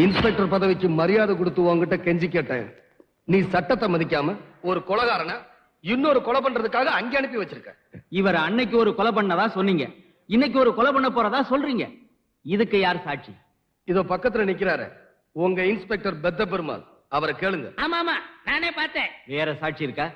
Inspector பதவிக்கு மரியாதை கொடுத்து உன்கிட்ட கெஞ்சி கேட்டேன். நீ சட்டத்தை மதிக்காம ஒரு கொலகாரனை இன்னொரு கொலை பண்றதுக்காக அங்கே அனுப்பி வச்சிருக்க. இவர் அன்னைக்கு ஒரு கொலை பண்ணதா சொன்னீங்க. இன்னைக்கு ஒரு கொலை பண்ண போறதா சொல்றீங்க. இதுக்கு யார் சாட்சி? இதோ பக்கத்துல நிக்கிறாரு. உங்க இன்ஸ்பெக்டர் பெத்த பெருமாள் அவரை கேளுங்க. ஆமா ஆமா நானே பார்த்தேன். வேற சாட்சி இருக்கா?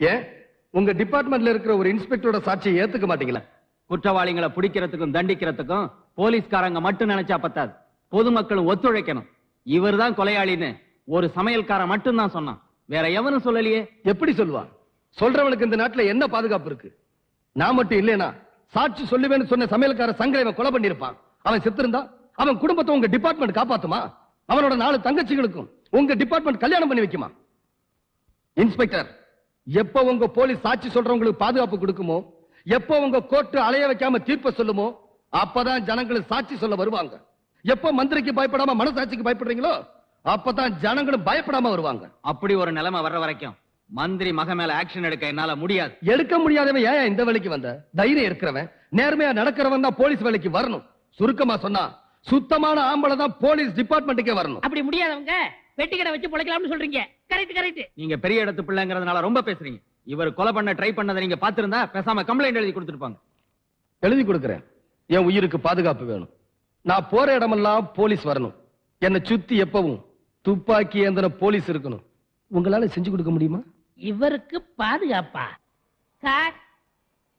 ஏன்? உங்க டிபார்ட்மெண்ட்ல இருக்கிற ஒரு இன்ஸ்பெக்டரோட சாட்சியை ஏத்துக்க மாட்டீங்களா? குற்றவாளிகளை பிடிக்கிறதுக்கும் தண்டிக்கிறதுக்கும் போலீஸ்காரங்க மட்டும் நினைச்சா பத்தாது. பொதுமக்களும் ஒத்துழைக்கணும். இவர் தான் கொலையாளின்னு ஒரு சமையல்காரன் மட்டும் தான் சொன்னான். வேற எவனும் சொல்லலையே. எப்படி சொல்லுவா சொல்றவனுக்கு இந்த நாட்டுல என்ன பாதுகாப்பு இருக்கு? நான் மட்டும் இல்லைனா சாட்சி சொல்லுவேன்னு சொன்ன சமையல்கார சங்கரை கொலை பண்ணிருப்பான் அவன் செத்திருந்தா? அவன் குடும்பத்தை உங்க டிபார்ட்மெண்ட் காப்பாத்துமா? அவனோட நாலு தங்கச்சிகளுக்கும் உங்க டிபார்ட்மெண்ட் கல்யாணம் பண்ணி வைக்குமா? இன்ஸ்பெக்டர் எப்ப உங்க போலீஸ் சாட்சி சொல்றவங்களுக்கு பாதுகாப்பு கொடுக்குமோ? எப்போ உங்க கோர்ட்டு அலைய வைக்காம தீர்ப்ப சொல்லுமோ? அப்பதான் ஜனங்களுக்கு சாட்சி சொல்ல வருவாங்க. எப்ப மந்திரிக்கு பயப்படாம மனசாட்சிக்கு பயப்படுறீங்களோ அப்பதான் ஜனங்களும் பயப்படாம வருவாங்க. அப்படி ஒரு நிலைமை வர்ற வரைக்கும் மந்திரி மக மேல ஆக்ஷன் எடுக்க என்னால முடியாது. எடுக்க முடியாதவன் ஏன் இந்த வேலைக்கு வந்த? தைரியம் இருக்கிறவன். நேர்மையா நடக்கிறவன் தான் போலீஸ் வேலைக்கு வரணும். சுருக்கமா சொன்னா சுத்தமான ஆம்பளை தான் போலீஸ் டிபார்ட்மெண்ட்டுக்கே வரணும். அப்படி முடியாதவங்க வெட்டி கடை வச்சு பிழைக்கலாம்னு சொல்றீங்க. Correct correct. நீங்க பெரிய இடத்து பிள்ளைங்கிறதுனால ரொம்ப பேசுறீங்க. இவர் கொலை பண்ண ட்ரை பண்ணதை நீங்க பாத்திருந்தா பேசாம கம்ப்ளைண்ட் எழுதி கொடுத்துருப்பாங்க எழுதி கொடுக்கிறேன். என் உயிருக்கு பாதுகாப்பு வேணும். நான் போற இடமெல்லாம் போலீஸ் வரணும். என்னை சுத்தி எப்பவும் துப்பாக்கி ஏந்திர போலீஸ் இருக்கணும். உங்களால செஞ்சு கொடுக்க முடியுமா? இவருக்கு பாதுகாப்பா? சார்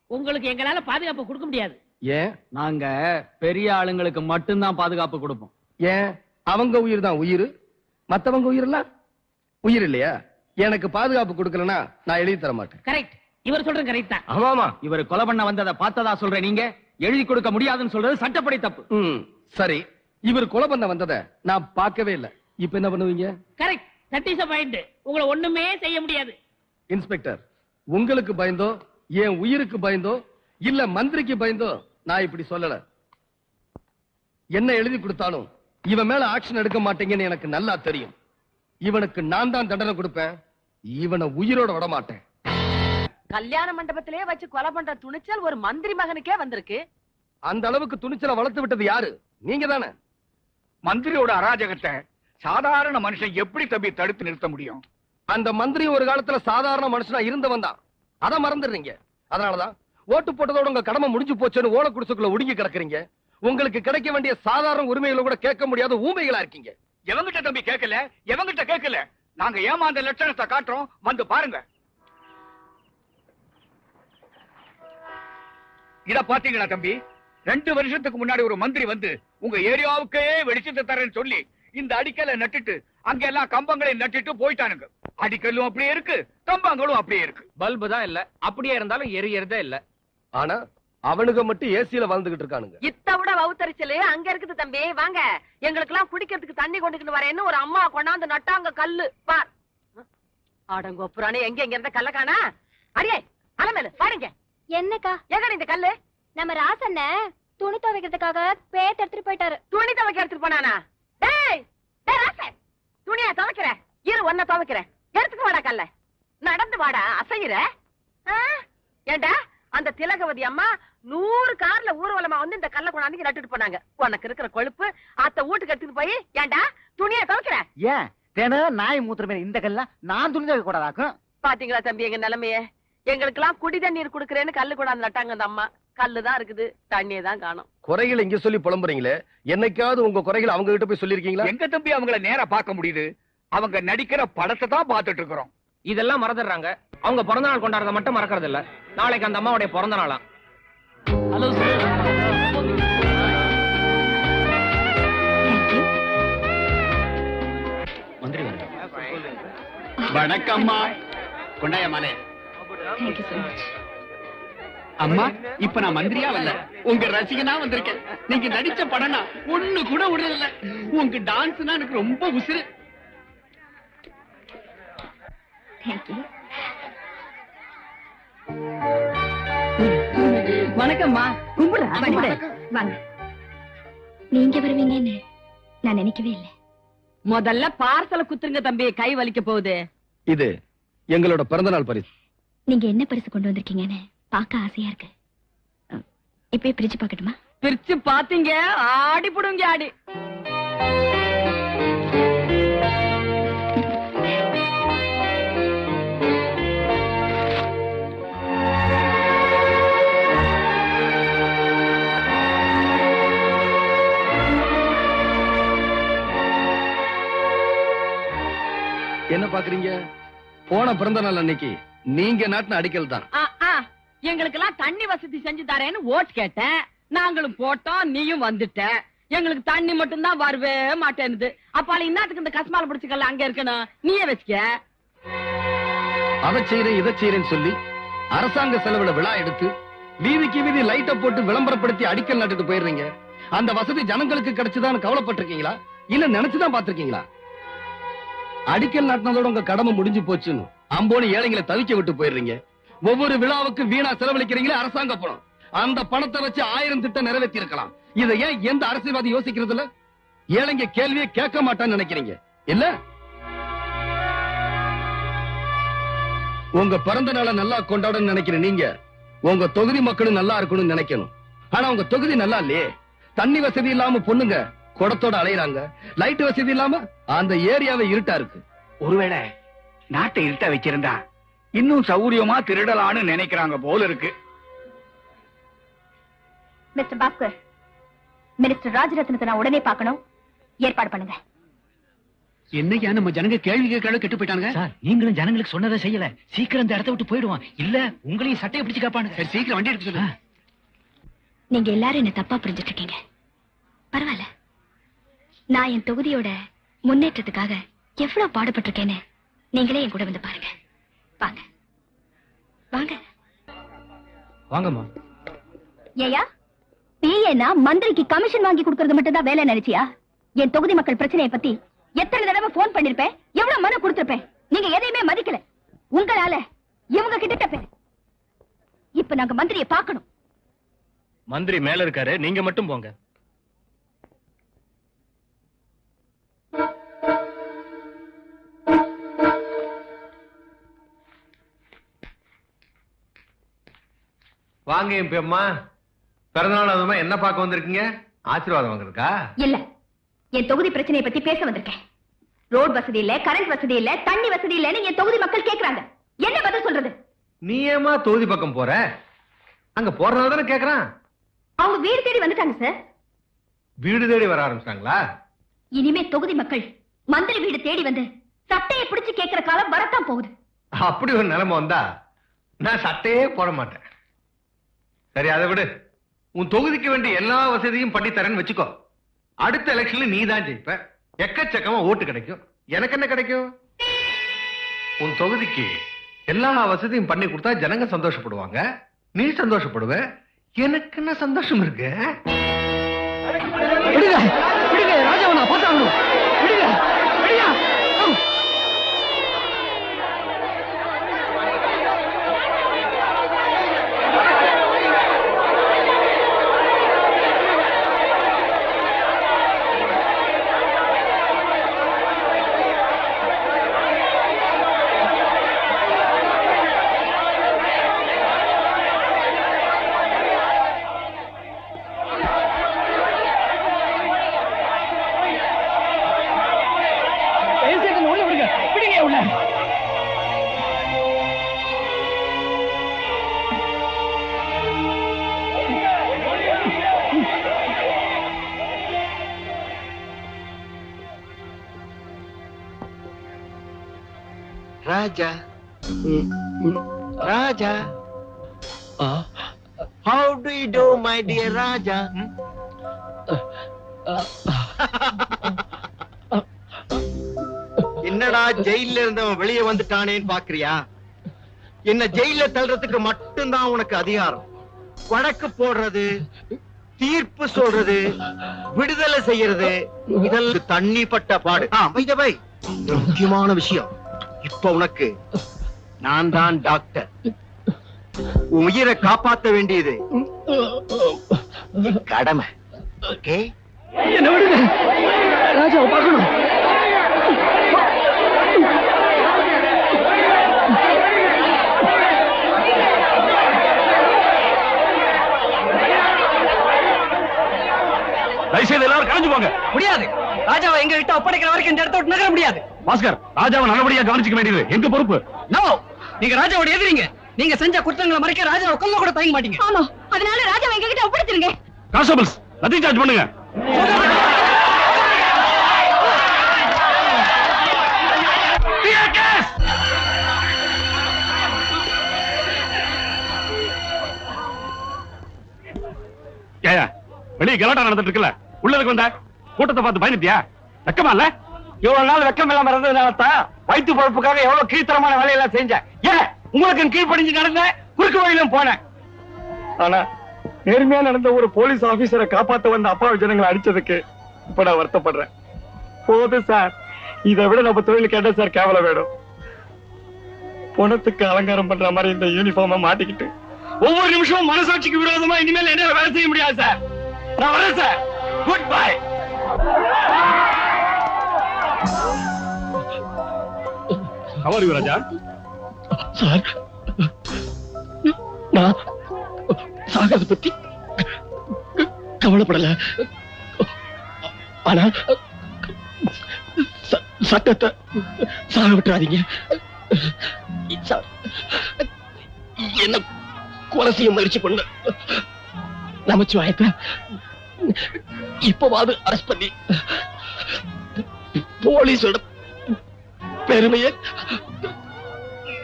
உங்களுக்கு எங்களால பாதுகாப்பு கொடுக்க முடியாது. ஏன்? நாங்க பெரிய ஆளுங்களுக்கு மட்டும்தான் பாதுகாப்பு கொடுப்போம். ஏன்? அவங்க உயிர் தான் உயிர். மத்தவங்க உயிர் எல்லாம் உயிர் இல்லையா? எனக்கு பாதுகாப்பு கொடுக்கலனா நான் எழுதி தர மாட்டேன். கரெக்ட் இவர் சொல்றது கரெக்ட் தான். ஆமாமா. இவர் கொலை பண்ண வந்ததை பார்த்ததா சொல்ற நீங்க? எழுதி கொடுக்க முடியாதுன்னு சொல்றது சட்டப்படி தப்பு. ம். சரி இவர் கொலை பண்ண வந்ததை நான் பார்க்கவே இல்லை. இப்ப என்ன பண்ணுவீங்க? கரெக்ட் தட் இஸ் பாயிண்ட் உங்களை ஒண்ணுமே செய்ய முடியாது. இன்ஸ்பெக்டர் உங்களுக்கு பயந்தோ என் உயிருக்கு பயந்தோ இல்ல மந்திரிக்கு பயந்தோ நான் இப்படி சொல்லல. என்ன எழுதி கொடுத்தாலும் இவன் மேல ஆக்ஷன் எடுக்க மாட்டீங்கன்னு எனக்கு நல்லா தெரியும். இவனுக்கு நான் தான் தண்டனை கொடுப்பேன். இவனை உயிரோட விட மாட்டேன். கல்யாண மண்டபத்திலே வச்சு கொலை பண்ற துணிச்சல் ஒரு மந்திரி மகனுக்கே வந்திருக்கு. அந்த அளவுக்கு துணிச்சலை வளர்த்து விட்டது யாரு? நீங்க தானே மந்திரியோட அராஜகத்தை சாதாரண மனுஷன் எப்படி தம்பி தடுத்து நிறுத்த முடியும்? அந்த மந்திரி ஒரு காலத்துல சாதாரண மனுஷனா இருந்தவன் தான் அதை மறந்துடுறீங்க. அதனாலதான் ஓட்டு போட்டதோட உங்க கடமை முடிஞ்சு போச்சுன்னு ஓலை குடிசுக்குள்ள ஒடுங்கி கிடக்குறீங்க. உங்களுக்கு கிடைக்க வேண்டிய சாதாரண உரிமைகளை கூட கேட்க முடியாத ஊமைகளா இருக்கீங்க. எவங்கிட்ட தம்பி கேட்கல? எவங்கிட்ட கேட்கல? நாங்க ஏமாந்த லட்சணத்தை காட்டுறோம். வந்து பாருங்க. இத பாத்தீங்களா தம்பி? ரெண்டு வருஷத்துக்கு முன்னாடி ஒரு மந்திரி வந்து உங்க ஏரியாவுக்கே வெளிச்சத்தை தரேன்னு சொல்லி இந்த அடிக்கலை நட்டுட்டு அங்க எல்லாம் கம்பங்களை நட்டுட்டு போயிட்டானுங்க. அடிக்கல்லும் அப்படியே இருக்கு கம்பங்களும் அப்படியே இருக்கு. பல்பு தான் இல்ல. அப்படியே இருந்தாலும் எரியறதே இல்ல. ஆனா அவனுங்க மட்டும் ஏசியில வாழ்ந்துகிட்டு இருக்கானுங்க. இத்த விட வவுத்தரிச்சலு அங்க இருக்குது தம்பி வாங்க. எங்களுக்கு எல்லாம் குடிக்கிறதுக்கு தண்ணி கொண்டுக்கிட்டு வரேன்னு ஒரு அம்மா கொண்டாந்து நட்டாங்க கல்லு. பார். ஆடங்கோப்புறானே எங்க எங்க இருந்த கல்ல காணா? அடியே அலமேலு பாருங்க. என்னக்கா? எங்கடி இந்த கல்லு? நம்ம ராசண்ண துணி துவைக்கிறதுக்காக பேத்து எடுத்துட்டு போயிட்டாரு. துணி துவைக்க எடுத்துட்டு போனானா? டேய் டேய் ராசே துணியா துவைக்கிற. இரு ஒன்ன துவைக்கிற எடுத்துட்டு வாடா கல்ல. நடந்து வாடா அசையிற. ஆ? ஏண்டா அந்த திலகவதி அம்மா நூறு கார்ல ஊர்வலமா வந்து இந்த கல்ல கொண்டாந்து நட்டுட்டு போனாங்க. உனக்கு இருக்கிற கொழுப்பு அத்த வீட்டுக்கு எடுத்துட்டு போய் ஏண்டா துணியா துவைக்கிற? ஏன்? தினம் நாய் மூத்திரமே இந்த கல்ல நான் துணி துவைக்க கூடாதாக்கும்? பாத்தீங்களா தம்பி எங்க நிலைமைய? எங்களுக்கு எல்லாம் குடி தண்ணீர் குடுக்கறேன்னு கல்லு கொண்டாந்து நட்டாங்க அந்த அம்மா. கல்லு தான் இருக்குது தண்ணியை தான் காணும். குறைகளை இங்க சொல்லி புலம்புறீங்களே? என்னைக்காவது உங்க குறைகளை அவங்க கிட்ட போய் சொல்லிருக்கீங்களா எங்க தம்பி அவங்கள நேரா பார்க்க முடியுது? அவங்க நடிக்கிற படத்தை தான் பார்த்துட்டு இருக்கிறோம் இதெல்லாம் மறந்துடுறாங்க. அவங்க பிறந்த நாள் கொண்டாடுறத மட்டும் மறக்கறது இல்ல நாளைக்கு அந்த அம்மாவுடைய பிறந்த நாளாம் ஹலோ சார் மந்திரி வணக்கம்மா. கொண்டாய மாலே அம்மா இப்ப நான் மந்திரியா வரல. உங்க ரசிகனா வந்திருக்கேன். நீங்க நடிச்ச படம்னா ஒண்ணு கூட விடுறதில்ல உங்க டான்ஸ்னா எனக்கு ரொம்ப தேங்க்யூ வணக்கம்மா. கும்பிடுறா கும்பிடு. வாங்க. நீங்க வருவீங்கன்னு நான் நினைக்கவே இல்லை. முதல்ல பார்சல குத்துருங்க தம்பி கை வலிக்க போகுது. இது எங்களோட பிறந்தநாள் பரிசு. நீங்க என்ன பரிசு கொண்டு வந்திருக்கீங்கன்னு? பார்க்க ஆசையா இருக்கு. இப்பயே பிரிச்சு பார்க்கட்டுமா? பிரிச்சு பாத்தீங்க ஆடி புடுங்க ஆடி. என்ன பாக்குறீங்க? போன பிறந்த நாள் அன்னைக்கு நீங்க நாட்டின அடிக்கல் தான். எங்களுக்கு எல்லாம் எங்களுக்கெல்லாம் தண்ணி வசதி செஞ்சு தரேன்னு ஓட் கேட்டேன். நாங்களும் போட்டோம் நீயும் வந்துட்ட. எங்களுக்கு தண்ணி மட்டும் தான் வரவே மாட்டேனுது அப்பால இன்னத்துக்கு இந்த கஸ்மால பிடிச்சிக்கல அங்க இருக்கணும்? நீயே வச்சுக்க. அதை செய்யறேன் இதை செய்யறேன்னு சொல்லி அரசாங்க செலவுல விழா எடுத்து வீதிக்கு வீதி லைட்ட போட்டு விளம்பரப்படுத்தி அடிக்கல் நட்டுட்டு போயிடுறீங்க. அந்த வசதி ஜனங்களுக்கு கிடைச்சுதான்னு கவலைப்பட்டிருக்கீங்களா? இல்ல நினைச்சுதான் பாத்திருக்கீங்களா அடிக்கல் நாட்டினதோட உங்க கடமை முடிஞ்சு போச்சுன்னு அம்போனி ஏழைங்களை தவிக்க விட்டு போயிடுறீங்க. ஒவ்வொரு விழாவுக்கு வீணா செலவழிக்கிறீங்களே அரசாங்க பணம் அந்த பணத்தை வச்சு ஆயிரம் திட்டம் நிறைவேற்றி இருக்கலாம் இதை ஏன் எந்த அரசியல்வாதி யோசிக்கிறது இல்ல ஏழைங்க கேள்வியை கேட்க மாட்டான்னு நினைக்கிறீங்க. இல்ல? உங்க பிறந்த நாளை நல்லா கொண்டாடணும்னு நினைக்கிற நீங்க உங்க தொகுதி மக்களும் நல்லா இருக்கணும்னு நினைக்கணும். ஆனா உங்க தொகுதி நல்லா இல்லையே. தண்ணி வசதி இல்லாம பொண்ணுங்க குடத்தோட அலையிறாங்க. லைட் வசதி இல்லாம அந்த ஏரியாவை இருட்டா இருக்கு. ஒருவேளை நாட்டை இருட்டா வச்சிருந்தா இன்னும் சௌரியமா திருடலான்னு நினைக்கிறாங்க போல இருக்கு. மிஸ்டர் பாஸ்கர் மினிஸ்டர் ராஜரத்னத்தை நான் உடனே பார்க்கணும். ஏற்பாடு பண்ணுங்க. என்னையா நம்ம ஜனங்க கேள்வி கேட்கல கெட்டு போயிட்டாங்க சார் நீங்களும் ஜனங்களுக்கு சொன்னதை செய்யல. சீக்கிரம் இந்த இடத்த விட்டு போயிடுவான். இல்ல உங்களையும் சட்டையை பிடிச்சு காப்பானுங்க. சரி சீக்கிரம் வண்டி எடுக்க சொல்லு. நீங்க எல்லாரும் என்ன தப்பா புரிஞ்சிட்டு இருக்கீங்க பரவாயில்ல. நான் என் தொகுதியோட முன்னேற்றத்துக்காக எவ்வளவு பாடுபட்டிருக்கேன்னு நீங்களே என் கூட வந்து பாருங்க. வாங்க. வாங்க. வாங்கம்மா. ஏயா பிஏனா மந்திரிக்கு கமிஷன் வாங்கி கொடுக்கறது மட்டும் தான் வேலை நினைச்சியா? என் தொகுதி மக்கள் பிரச்சனையை பத்தி எத்தனை தடவை போன் பண்ணிருப்பேன்? எவ்வளவு மனு கொடுத்திருப்பேன்? நீங்க எதையுமே மதிக்கல. உங்களால இவங்க கிட்ட பேர் இப்ப நாங்க மந்திரியை பார்க்கணும். மந்திரி மேல இருக்காரு நீங்க மட்டும் போங்க. வாங்க என் பெம்மா. பிறந்தநாள் அதுமா என்ன பார்க்க வந்திருக்கீங்க? ஆசீர்வாதம் வாங்குறதுக்கா? இல்ல. என் தொகுதி பிரச்சனையை பத்தி பேச வந்திருக்கேன். ரோட் வசதி இல்ல கரண்ட் வசதி இல்ல தண்ணி வசதி இல்லன்னு என் தொகுதி மக்கள் கேக்குறாங்க. என்ன பதில் சொல்றது? நீ ஏமா தொகுதி பக்கம் போற? அங்க போறதுனால தானே கேக்குறான். அவங்க வீடு தேடி வந்துட்டாங்க சார் வீடு தேடி வர ஆரம்பிச்சிட்டாங்களா? இனிமே தொகுதி மக்கள் மந்திரி வீடு தேடி வந்து சட்டையை பிடிச்சு கேக்குற காலம் வரத்தான் போகுது. அப்படி ஒரு நிலைமை வந்தா நான் சட்டையே போட மாட்டேன். சரி அதை விடு. உன் தொகுதிக்கு வேண்டிய எல்லா வசதியும் பண்ணி தரேன்னு வச்சுக்கோ. அடுத்த எலெக்ஷன்ல நீ தான் ஜெயிப்ப. எக்கச்சக்கமா ஓட்டு கிடைக்கும். எனக்கு என்ன கிடைக்கும்? உன் தொகுதிக்கு எல்லா வசதியும் பண்ணி கொடுத்தா ஜனங்க சந்தோஷப்படுவாங்க. நீ சந்தோஷப்படுவ. எனக்கு என்ன சந்தோஷம் இருக்கு? விடுங்க விடுங்க ராஜாவை நான் பார்த்தாகணும். Raja. Raja. How do you do, my dear Raja? என்னடா ஜெயில இருந்தவன் வெளியே வந்துட்டானேன்னு பாக்குறியா என்ன ஜெயில தள்ளுறதுக்கு மட்டும்தான் உனக்கு அதிகாரம் வழக்கு போடுறது தீர்ப்பு சொல்றது விடுதலை செய்யறது இதெல்லாம் தண்ணி பட்ட பாடு ஒரு முக்கியமான விஷயம் இப்ப உனக்கு நான் தான் டாக்டர். உயிரை காப்பாத்த வேண்டியது கடமை. ஓகே? என்ன விடுங்க. ராஜாவை பார்க்கணும். தயவுசெய்து எல்லாரும் கலைஞ்சு போங்க. முடியாது. ராஜாவை எங்க விட்டு ஒப்படைக்கிற வரைக்கும் இந்த இடத்த விட்டு நகர முடியாது. பாஸ்கர் ராஜாவை நல்லபடியா கவனிச்சுக்க வேண்டியது. எங்க பொறுப்பு? நோ நீங்க ராஜாவோட எதிரிங்க. நீங்க செஞ்ச குற்றங்களை மறைக்க ராஜாவை கொல்ல கூட தயங்க மாட்டீங்க. ஆமா. அதனால ராஜாவை எங்க கிட்ட ஒப்படைச்சிருங்க. கான்ஸ்டபிள்ஸ் லத்தி சார்ஜ் பண்ணுங்க. வெளியே கலாட்டா நடந்துட்டு இருக்குல்ல. உள்ளதுக்கு வந்தா. கூட்டத்தை பார்த்து பயந்துட்டியா? வெக்கமா இல்ல? இவ்வளவு நாள் வெக்கம் இல்லாம இருந்ததுனால தான் வயிற்று பொழப்புக்காக எவ்வளவு கீழ்த்தரமான வேலையெல்லாம் செஞ்சேன். ஏன்? உங்களுக்கு கீழ்ப்படிஞ்சு நடந்தேன் குறுக்கு வழியிலும் போனேன். ஆனா நேர்மையா நடந்த ஒரு போலீஸ் ஆபீசரை காப்பாத்த வந்த அப்பா ஜனங்களை அடிச்சதுக்கு இப்ப நான் வருத்தப்படுறேன். போதும் சார். இதை விட நம்ம தொழில் கேட்டா சார் கேவலம் வேணும்? பணத்துக்கு அலங்காரம் பண்ற மாதிரி இந்த யூனிஃபார்ம மாட்டிக்கிட்டு ஒவ்வொரு நிமிஷமும் மனசாட்சிக்கு விரோதமா இனிமேல் என்ன வேலை செய்ய முடியாது சார். நான் வரேன் சார். குட் பை கவர் ராஜா? சார். நான் சாகத பத்தி கவலைப்படல. ஆனா ச- சட்டத்தை சாக விட்டுறாதீங்க. சார், என்ன கொலை செய்ய முயற்சி பண்ண. நமச்சிவாயத்தை இப்பவாது அரெஸ்ட் பண்ணி போலீஸோட பெருமையை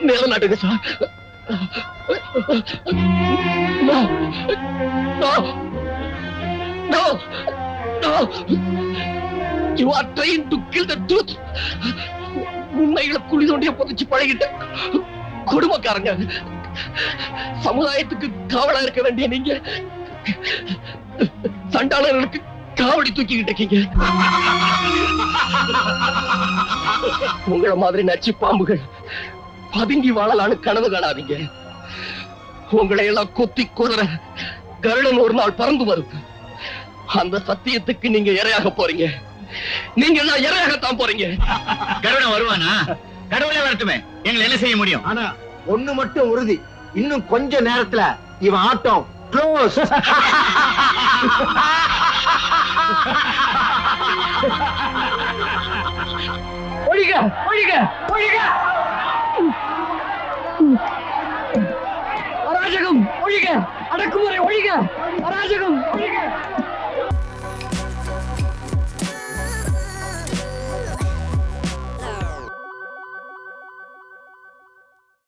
நிலநாட்டுங்க sir No! No! No! No! You are trying to kill the truth! உண்மைகளை குழி தோண்டிய புதைச்சு பழகிட்ட குடும்பக்காரங்க சமுதாயத்துக்கு காவலா இருக்க வேண்டிய நீங்க சண்டாளர்களுக்கு காவடி தூக்கிக்கிட்டு இருக்கீங்க. உங்களை மாதிரி நச்சு பாம்புகள் பதுங்கி வாழலான்னு கனவு காணாதீங்க. உங்களை எல்லாம் கொத்தி குதிர கருடன் ஒரு நாள் பறந்து வரும். அந்த சத்தியத்துக்கு நீங்க இரையாக போறீங்க. நீங்க எல்லாம் இரையாகத்தான் போறீங்க. கருணன் வருவானா? கடவுளே வரட்டுமே. எங்களை என்ன செய்ய முடியும்? ஆனா ஒண்ணு மட்டும் உறுதி. இன்னும் கொஞ்ச நேரத்துல இவன் ஆட்டம் க்ளோஸ்